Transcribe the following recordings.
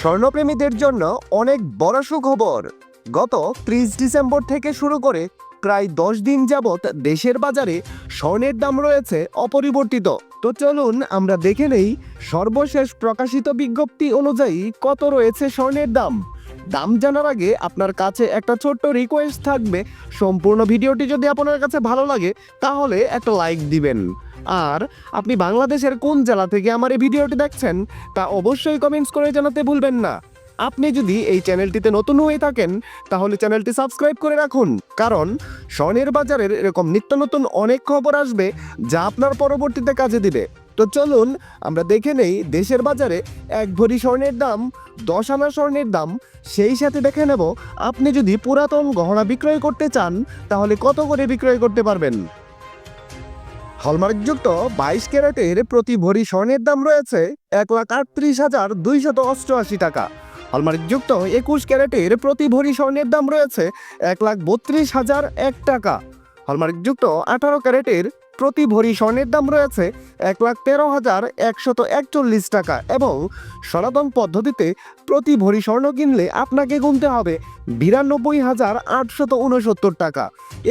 স্বর্ণপ্রেমীদের জন্য অনেক বড় সুখবর। গত ত্রিশ ডিসেম্বর থেকে শুরু করে প্রায় দশ দিন যাবৎ দেশের বাজারে স্বর্ণের দাম রয়েছে অপরিবর্তিত। তো চলুন আমরা দেখে নেই সর্বশেষ প্রকাশিত বিজ্ঞপ্তি অনুযায়ী কত রয়েছে স্বর্ণের দাম। দাম জানার আগে আপনার কাছে একটা ছোট্ট রিকোয়েস্ট থাকবে। সম্পূর্ণ ভিডিওটি যদি আপনার কাছে ভালো লাগে, তাহলে একটা লাইক দিবেন। আর আপনি বাংলাদেশের কোন জেলা থেকে আমার এই ভিডিওটি দেখছেন তা অবশ্যই কমেন্টস করে জানাতে ভুলবেন না। আপনি যদি এই চ্যানেলটিতে নতুন হয়ে থাকেন, তাহলে চ্যানেলটি সাবস্ক্রাইব করে রাখুন। কারণ স্বর্ণের বাজারের এরকম নিত্য নতুন অনেক খবর আসবে যা আপনার পরবর্তীতে কাজে দিবে। তো চলুন, আমরা দেখে নেই দেশের বাজারে এক ভরি স্বর্ণের দাম, দশ আনা স্বর্ণের দাম, সেই সাথে দেখে নেব আপনি যদি পুরাতন গহনা বিক্রয় করতে চান, তাহলে কত করে বিক্রয় করতে পারবেন? হলমার্কযুক্ত বাইশ ক্যারেটের প্রতি ভরি স্বর্ণের দাম রয়েছে এক লাখ আটত্রিশ হাজার দুইশত অষ্টআশি টাকা। হলমার্কযুক্ত একুশ ক্যারেটের প্রতি ভরি স্বর্ণের দাম রয়েছে এক লাখ বত্রিশ হাজার এক টাকা। হলমার্কযুক্ত আঠারো ক্যারেটের প্রতি ভরি স্বর্ণের দাম রয়েছে এক লাখ তেরো হাজার একশত একচল্লিশ টাকা এবং সনাতন পদ্ধতিতে প্রতি ভরি স্বর্ণ কিনলে আপনাকে গুনতে হবে বিরানব্বই হাজার আটশত উনসত্তর টাকা।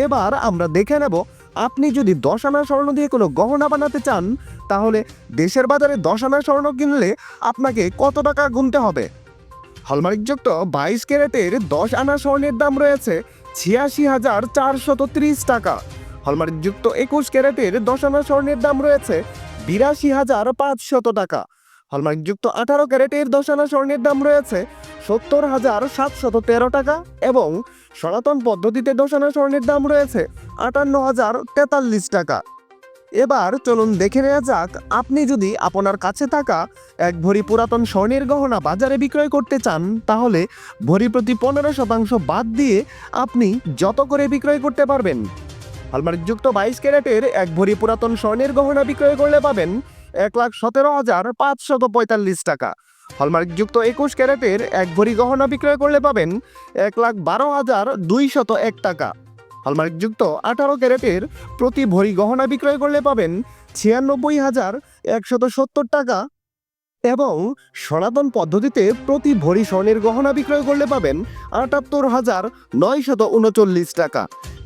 এবার আমরা দেখে নেব আপনি যদি দশ আনা স্বর্ণ দিয়ে কোনো গহনা বানাতে চান, তাহলে দেশের বাজারে দশ আনা স্বর্ণ কিনলে আপনাকে কত টাকা গুনতে হবে? হলমার্কযুক্ত বাইশ ক্যারেটের দশ আনা স্বর্ণের দাম রয়েছে ছিয়াশি হাজার চারশত ত্রিশ টাকা। হলমার্কযুক্ত একুশ ক্যারেটের দশ আনা স্বর্ণের দাম রয়েছে বিরাশি হাজার পাঁচশত টাকা। হলমার্কযুক্ত আঠারো ক্যারেটের দশ আনা স্বর্ণের দাম রয়েছে সত্তর হাজার সাতশত তেরো টাকা এবং সনাতন পদ্ধতিতে দশ স্বর্ণের দাম রয়েছে আটান্ন হাজার তেতাল্লিশ টাকা। এবার চলুন দেখে নেওয়া যাক, আপনি যদি আপনার কাছে থাকা এক ভরি পুরাতন স্বর্ণের গহনা বাজারে বিক্রয় করতে চান, তাহলে ভরি প্রতি পনেরো শতাংশ বাদ দিয়ে আপনি যত করে বিক্রয় করতে পারবেন, হলমার্কযুক্ত বাইশ ক্যারেটের এক ভরি পুরাতন স্বর্ণের গহনা বিক্রয় করলে পাবেন এক লাখ সতেরো হাজার পাঁচশত পঁয়তাল্লিশ টাকা। হলমার্কযুক্ত একুশ ক্যারেটের এক ভরি গহনা বিক্রয় করলে পাবেন এক লাখ বারো হাজার দুইশত এক টাকা। হলমার্কযুক্ত আঠারো ক্যারেটের প্রতি ভরি গহনা বিক্রয় করলে পাবেন ছিয়ানব্বই হাজার একশত সত্তর টাকা এবং সনাতন পদ্ধতিতে প্রতি ভরি স্বর্ণের গহনা বিক্রয় করলে পাবেন আটাত্তর হাজার নয়শত উনচল্লিশ টাকা।